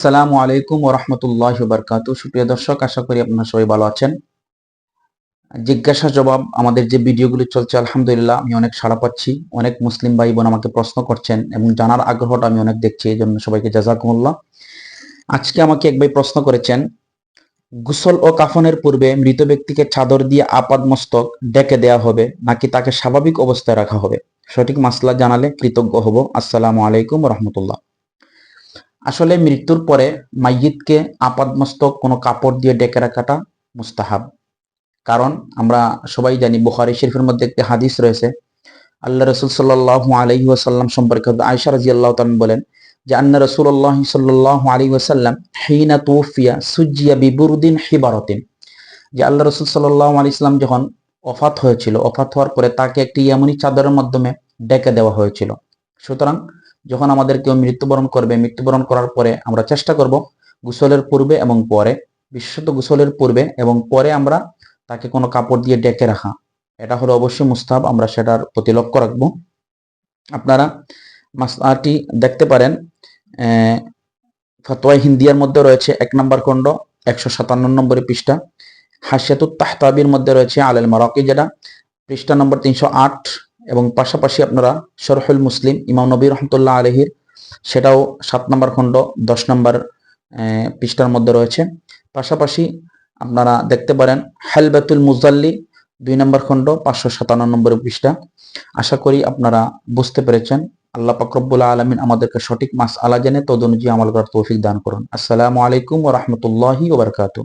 আসসালামু আলাইকুম ওরহমতুল্লাহ বরকাত সুপ্রিয় দর্শক, আশা করি আপনারা সবাই ভালো আছেন। জিজ্ঞাসা জবাব, আমাদের যে ভিডিওগুলি চলছে, আলহামদুলিল্লাহ, আমি অনেক সাড়া পাচ্ছি। অনেক মুসলিম ভাই বোন আমাকে প্রশ্ন করছেন এবং জানার আগ্রহটা আমি অনেক দেখছি এই জন্য সবাইকে জাজাকুমুল্লাহ। আজকে আমাকে এক ভাই প্রশ্ন করেছেন, গুসল ও কাফনের পূর্বে মৃত ব্যক্তিকে চাদর দিয়ে আপাদ মস্তক ডেকে দেয়া হবে নাকি তাকে স্বাভাবিক অবস্থায় রাখা হবে? সঠিক মাসলা জানালে কৃতজ্ঞ হব। আসসালামু আলাইকুম রহমতুল্লাহ আসলে মৃত্যুর পরে মাইয়িতকে আপাদমস্তক কোনো কাপড় দিয়ে ডেকে রাখাটা মুস্তাহাব। কারণ আমরা সবাই জানি, বুখারি শরীফের মধ্যে একটি হাদিস রয়েছে, আল্লাহ রসুল সাল্লাহ আলহি ওয়াসাল্লাম সম্পর্কে আয়সা রাজি আল্লাহ বলেন যে, আন্না রসুল্লাহ সাল্লাহ আলী ওয়াসাল্লাম হিনা তুফিয়া সুজিয়া বিবুরুদ্দিন হিবারতিন। যে আল্লাহ রসুল সাল্লাহ আলী ইসলাম যখন অফাত হয়েছিল অফাত হওয়ার পরে তাকে একটি ইয়ামনি চাদরের মাধ্যমে ডেকে দেওয়া হয়েছিল। সুতরাং যখন আমাদের কেউ মৃত্যুবরণ করবে, মৃত্যুবরণ করার পরে আমরা চেষ্টা করব গোসলের পূর্বে এবং পরে, বিশেষত গোসলের পূর্বে এবং পরে আমরা তাকে কোনো কাপড় দিয়ে ডেকে রাখা। এটা হলো অবশ্যই মুস্তাব আমরা সেটার প্রতি লক্ষ্য রাখব। আপনারা মাসলাটি দেখতে পারেন ফতোয়া হিন্দিয়ার মধ্যে রয়েছে এক নম্বর খণ্ড, একশো সাতান্ন নম্বরের পৃষ্ঠা। হাসিয়াতুত তাহতাবির মধ্যে রয়েছে আলেল মারকি যেটা, পৃষ্ঠা নম্বর তিনশো আট। এবং পাশাপাশি আপনারা শরহুল মুসলিম, ইমাম নবী রহমতুল্লাহ আলহির, সেটাও সাত নম্বর খণ্ড, দশ নম্বর পৃষ্ঠার মধ্যে রয়েছে। পাশাপাশি আপনারা দেখতে পারেন হেলবেতুল মুজাল্লি, দুই নম্বর খণ্ড, পাঁচশো সাতান্ন নম্বর পৃষ্ঠা। আশা করি আপনারা বুঝতে পেরেছেন। আল্লাহ পাকরবুল্লাহ আলমিন আমাদেরকে সঠিক মাস আলা জেনে তদ অনুযায়ী আমল করার তৌফিক দান করুন। আসসালামু আলাইকুম ও রহমতুল্লাহি ওবরকাতু